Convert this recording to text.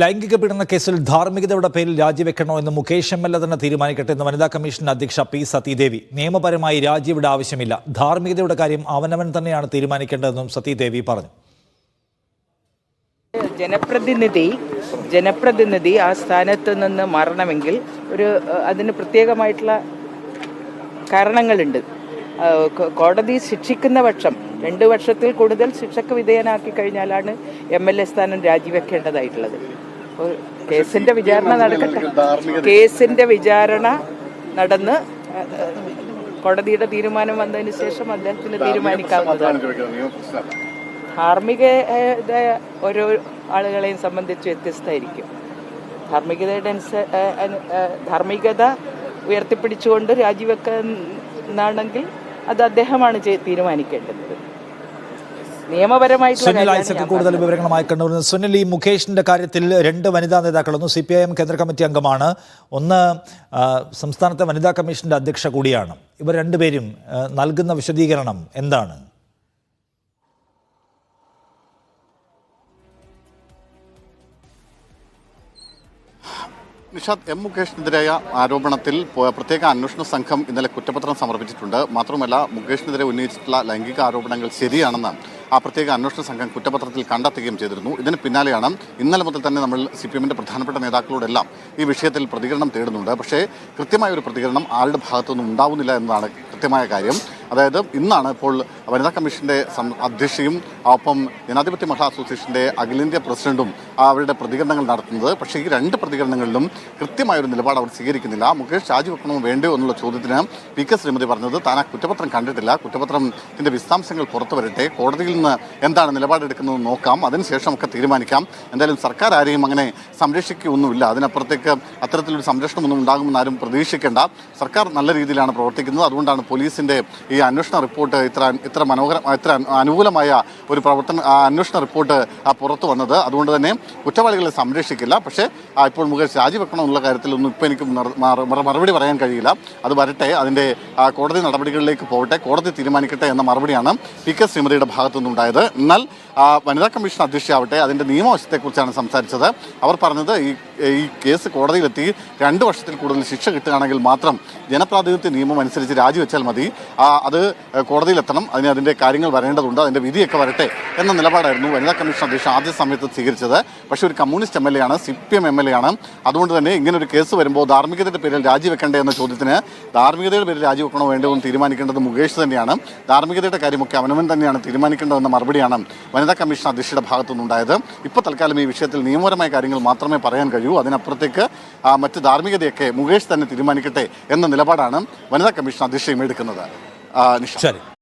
ലൈംഗിക പീഡന കേസിൽ ധാർമ്മികതയുടെ പേരിൽ രാജിവെക്കണോ എന്ന് മുകേഷ് എം എൽ എ തന്നെ തീരുമാനിക്കട്ടെ എന്ന് വനിതാ കമ്മീഷൻ അധ്യക്ഷ പി സതീദേവി. നിയമപരമായി രാജിയുടെ ആവശ്യമില്ല. ധാർമ്മികതയുടെ കാര്യം അവനവൻ തന്നെയാണ് തീരുമാനിക്കേണ്ടതെന്നും സതീദേവി പറഞ്ഞു. ജനപ്രതിനിധി ജനപ്രതിനിധി ആ സ്ഥാനത്ത് നിന്ന് മാറണമെങ്കിൽ ഒരു അതിന് പ്രത്യേകമായിട്ടുള്ള കാരണങ്ങളുണ്ട്. കോടതി ശിക്ഷിക്കുന്ന പക്ഷം രണ്ട് വർഷത്തിൽ കൂടുതൽ ശിക്ഷക്ക് വിധേയനാക്കി കഴിഞ്ഞാലാണ് എം എൽ എ സ്ഥാനം രാജിവെക്കേണ്ടതായിട്ടുള്ളത്. കേസിന്റെ വിചാരണ നടക്കട്ടെ. കേസിന്റെ വിചാരണ നടന്ന് കോടതിയുടെ തീരുമാനം വന്നതിന് ശേഷം അദ്ദേഹത്തിന് തീരുമാനിക്കാവുന്നതാണ്. ധാർമ്മികത ഓരോ ആളുകളെയും സംബന്ധിച്ച് വ്യത്യസ്തമായിരിക്കും. ധാർമ്മികതയുടെ ധാർമ്മികത ഉയർത്തിപ്പിടിച്ചുകൊണ്ട് രാജിവെക്കുന്നാണെങ്കിൽ അത് അദ്ദേഹമാണ് തീരുമാനിക്കേണ്ടത്. സുനിൽ കാര്യമാണ് ഐസക്ക് കൂടുതൽ വിവരങ്ങളുമായി കണ്ണൂരിൽ സുനിൽ ഈ മുകേഷിന്റെ കാര്യത്തിൽ രണ്ട് വനിതാ നേതാക്കളൊന്നും സി പി ഐ എം കേന്ദ്ര കമ്മിറ്റി അംഗമാണ്. ഒന്ന് സംസ്ഥാനത്തെ വനിതാ കമ്മീഷന്റെ അധ്യക്ഷ കൂടിയാണ്. ഇവർ രണ്ടുപേരും നൽകുന്ന വിശദീകരണം എന്താണ്? നിഷാദ് എം മുകേഷിനെതിരായ ആരോപണത്തിൽ പ്രത്യേക അന്വേഷണ സംഘം ഇന്നലെ കുറ്റപത്രം സമർപ്പിച്ചിട്ടുണ്ട്. മാത്രമല്ല മുകേഷിനെതിരെ ഉന്നയിച്ചിട്ടുള്ള ലൈംഗിക ആരോപണങ്ങൾ ശരിയാണെന്ന് ആ പ്രത്യേക അന്വേഷണ സംഘം കുറ്റപത്രത്തിൽ കണ്ടെത്തുകയും ചെയ്തിരുന്നു. ഇതിന് പിന്നാലെയാണ് ഇന്നലെ മുതൽ തന്നെ നമ്മൾ സി പി എമ്മിന്റെ പ്രധാനപ്പെട്ട നേതാക്കളോടെല്ലാം ഈ വിഷയത്തിൽ പ്രതികരണം തേടുന്നുണ്ട്. പക്ഷേ കൃത്യമായ ഒരു പ്രതികരണം ആരുടെ ഭാഗത്തുനിന്നും ഉണ്ടാവുന്നില്ല എന്നതാണ് കൃത്യമായ കാര്യം. അതായത് ഇന്നാണ് ഇപ്പോൾ വനിതാ കമ്മീഷന്റെ അധ്യക്ഷയും ഒപ്പം ജനാധിപത്യ മഹിളാ അസോസിയേഷന്റെ അഖിലേന്ത്യാ പ്രസിഡന്റും അവരുടെ പ്രതികരണങ്ങൾ നടത്തുന്നത്. പക്ഷേ ഈ രണ്ട് പ്രതികരണങ്ങളിലും കൃത്യമായ ഒരു നിലപാട് അവർ സ്വീകരിക്കുന്നില്ല. മുകേഷ് രാജിവെക്കണമോ വേണ്ടോ എന്നുള്ള ചോദ്യത്തിന് പി കെ ശ്രീമതി പറഞ്ഞത് താൻ ആ കുറ്റപത്രം കണ്ടിട്ടില്ല. കുറ്റപത്രത്തിന്റെ വിശദാംശങ്ങൾ പുറത്തു വരട്ടെ. കോടതിയിൽ നിന്ന് എന്താണ് നിലപാടെടുക്കുന്നത് നോക്കാം. അതിനുശേഷം ഒക്കെ തീരുമാനിക്കാം. എന്തായാലും സർക്കാർ ആരെയും അങ്ങനെ സംരക്ഷിക്കുകയൊന്നുമില്ല അതിനപ്പുറത്തേക്ക് അത്തരത്തിലൊരു സംരക്ഷണമൊന്നും ഉണ്ടാകുമെന്ന് ആരും പ്രതീക്ഷിക്കേണ്ട. സർക്കാർ നല്ല രീതിയിലാണ് പ്രവർത്തിക്കുന്നത്. അതുകൊണ്ടാണ് പോലീസിന്റെ ഈ അന്വേഷണ റിപ്പോർട്ട് ഇത്ര ഇത്ര മനോഹര ഇത്ര അനുകൂലമായ ഒരു പ്രവർത്തന അന്വേഷണ റിപ്പോർട്ട് പുറത്തു വന്നത്. അതുകൊണ്ട് തന്നെ കുറ്റവാളികളെ സംരക്ഷിക്കില്ല. പക്ഷേ ഇപ്പോൾ മുകേഷ് രാജിവെക്കണമെന്നുള്ള കാര്യത്തിലൊന്നും ഇപ്പോൾ എനിക്ക് മറ- മറ- മറ- മറുപടി പറയാൻ കഴിയില്ല. അത് വരട്ടെ അതിന്റെ കോടതി നടപടികളിലേക്ക് പോകട്ടെ കോടതി തീരുമാനിക്കട്ടെ എന്ന മറുപടിയാണ് പി കെ ശ്രീമതിയുടെ ഭാഗത്തുനിന്നുണ്ടായത്. എന്നാൽ വനിതാ കമ്മീഷൻ അധ്യക്ഷയാവട്ടെ അതിന്റെ നിയമവശത്തെക്കുറിച്ചാണ് സംസാരിച്ചത്. അവർ പറഞ്ഞത് ഈ ഈ കേസ് കോടതിയിലെത്തി രണ്ട് വർഷത്തിൽ കൂടുതൽ ശിക്ഷ കിട്ടുകയാണെങ്കിൽ മാത്രം ജനപ്രാതിനിധ്യ നിയമം അനുസരിച്ച് രാജിവെച്ചാൽ മതി. അത് കോടതിയിലെത്തണം. അതിന് അതിന്റെ കാര്യങ്ങൾ വരേണ്ടതുണ്ട്. അതിന്റെ വിധിയൊക്കെ വരട്ടെ എന്ന നിലപാടായിരുന്നു വനിതാ കമ്മീഷൻ അധ്യക്ഷൻ ആദ്യ സമയത്ത് സ്വീകരിച്ചത്. പക്ഷേ ഒരു കമ്മ്യൂണിസ്റ്റ് എം എൽ എ ആണ് C P M M L A ആണ്. അതുകൊണ്ട് തന്നെ ഇങ്ങനെ ഒരു കേസ് വരുമ്പോൾ ധാർമ്മികതയുടെ പേരിൽ രാജിവെക്കണ്ടേ എന്ന ചോദ്യത്തിന് ധാർമ്മികതയുടെ പേരിൽ രാജിവെക്കണോ വേണ്ടോ എന്ന് തീരുമാനിക്കേണ്ടത് മുകേഷ് തന്നെയാണ്. ധാർമ്മികതയുടെ കാര്യമൊക്കെ അവനവൻ തന്നെയാണ് തീരുമാനിക്കേണ്ടതെന്ന മറുപടിയാണ് വനിതാ കമ്മീഷൻ അധ്യക്ഷയുടെ ഭാഗത്തു നിന്നുണ്ടായത്. ഇപ്പോൾ തൽക്കാലം ഈ വിഷയത്തിൽ നിയമപരമായ കാര്യങ്ങൾ മാത്രമേ പറയാൻ കഴിയൂ. അതിനപ്പുറത്തേക്ക് മറ്റ് ധാർമ്മികതയൊക്കെ മുകേഷ് തന്നെ തീരുമാനിക്കട്ടെ എന്ന നിലപാടാണ് വനിതാ കമ്മീഷൻ അധ്യക്ഷയും എടുക്കുന്നത്. ان شاء الله